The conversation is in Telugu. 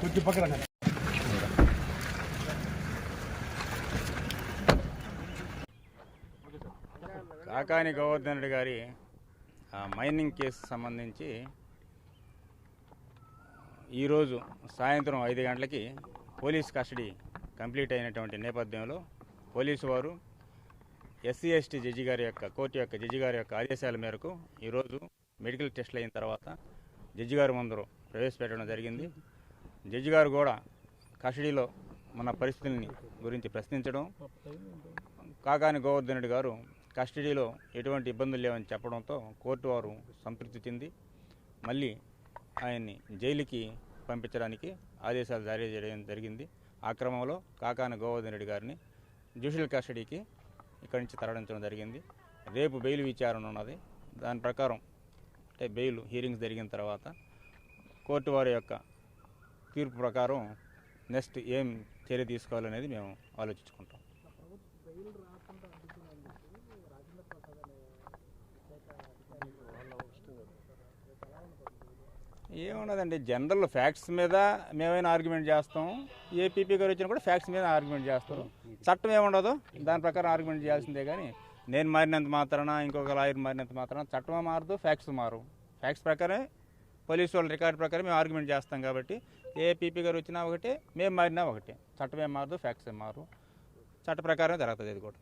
కొంచెం పక్కన కాకాని గోవర్ధన్ రెడ్డి గారి మైనింగ్ కేసు సంబంధించి ఈరోజు సాయంత్రం ఐదు గంటలకి పోలీస్ కస్టడీ కంప్లీట్ అయినటువంటి నేపథ్యంలో పోలీసు వారు ఎస్సీ ఎస్టీ జడ్జి గారి యొక్క కోర్టు యొక్క జడ్జి గారి యొక్క ఆదేశాల మేరకు ఈరోజు మెడికల్ టెస్టులు అయిన తర్వాత జడ్జి గారి ముందర ప్రవేశపెట్టడం జరిగింది. జడ్జి గారు కూడా కస్టడీలో మన పరిస్థితుల్ని గురించి ప్రశ్నించడం కాకాని గోవర్ధన్ గారు కస్టడీలో ఎటువంటి ఇబ్బందులు లేవని చెప్పడంతో కోర్టు వారు సంతృప్తి చెంది మళ్ళీ ఆయన్ని జైలుకి పంపించడానికి ఆదేశాలు జారీ చేయడం జరిగింది. ఆ క్రమంలో కాకాన గోవర్ధన్ రెడ్డి గారిని జ్యుడిషియల్ కస్టడీకి ఇక్కడి నుంచి తరలించడం జరిగింది. రేపు బెయిల్ విచారణ ఉన్నది. దాని ప్రకారం అంటే బెయిల్ హీరింగ్స్ జరిగిన తర్వాత కోర్టు వారి యొక్క తీర్పు ప్రకారం నెక్స్ట్ ఏం చర్య తీసుకోవాలనేది మేము ఆలోచించుకుంటాం. ఏమున్నదండి జనరల్ ఫ్యాక్ట్స్ మీద మేమైనా ఆర్గ్యుమెంట్ చేస్తాం. ఏపీపీ గారు వచ్చినా కూడా ఫ్యాక్ట్స్ మీద ఆర్గ్యుమెంట్ చేస్తారు. చట్టం ఏముండదు దాని ప్రకారం ఆర్గ్యుమెంట్ చేయాల్సిందే కానీ నేను మారినంత మాత్రాన ఇంకొక లాయర్ మారినంత మాత్రాన చట్టం మారదు ఫ్యాక్ట్స్ మారు ఫ్యాక్ట్స్ ప్రకారమే పోలీసు వాళ్ళ రికార్డు ప్రకారం మేము ఆర్గ్యుమెంట్ చేస్తాం కాబట్టి ఏపీపీ గారు వచ్చినా ఒకటే మేము మారినా ఒకటే. చట్టం ఏం మారదు ఫ్యాక్ట్స్ ఏం మారు చట్ట ప్రకారం జరుగుతుంది ఇది కూడా.